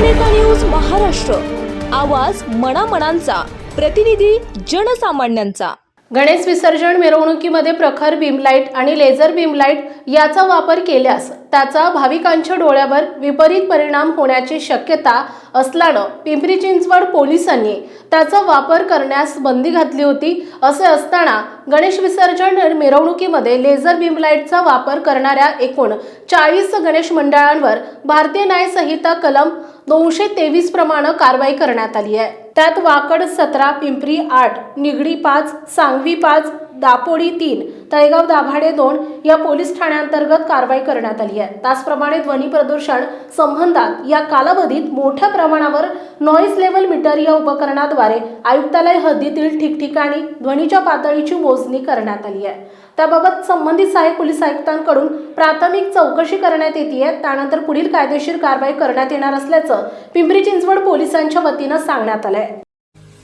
जननेता news Maharashtra. आवाज मनामनांचा. प्रतिनिधी जनसामान्यांचा. गणेश विसर्जन मिरवणुकीमध्ये प्रखर बीमलाईट आणि लेझर बीमलाईट याचा वापर केल्यास त्याचा भाविकांच्या डोळ्यावर विपरीत परिणाम होण्याची शक्यता असल्यानं पिंपरी चिंचवड पोलिसांनी त्याचा वापर करण्यास बंदी घातली होती. असे असताना गणेश विसर्जन मिरवणुकीमध्ये लेझर बीमलाईटचा वापर करणाऱ्या एकूण चाळीस गणेश मंडळांवर भारतीय न्याय संहिता कलम दोनशे तेवीस प्रमाणे कारवाई करण्यात आली आहे. त्यात वाकड सतरा पिंपरी आठ निगडी पाच सांगवी पाच दापोडी तीन तळेगाव दाभाडे दोन या पोलीस ठाण्यांतर्गत कारवाई करण्यात आली आहे. त्याचप्रमाणे ध्वनी प्रदूषण संबंधात या कालावधीत मोठ्या प्रमाणावर नॉईज लेवल मीटर या उपकरणाद्वारे आयुक्तालय हद्दीतील ठिकठिकाणी ध्वनीच्या पातळीची मोजणी करण्यात आली आहे. त्याबाबत संबंधित सहाय्यक पोलीस आयुक्तांकडून प्राथमिक चौकशी करण्यात येते त्यानंतर पुढील कायदेशीर कारवाई करण्यात येणार असल्याचं पिंपरी चिंचवड पोलिसांच्या वतीनं सांगण्यात आलंय.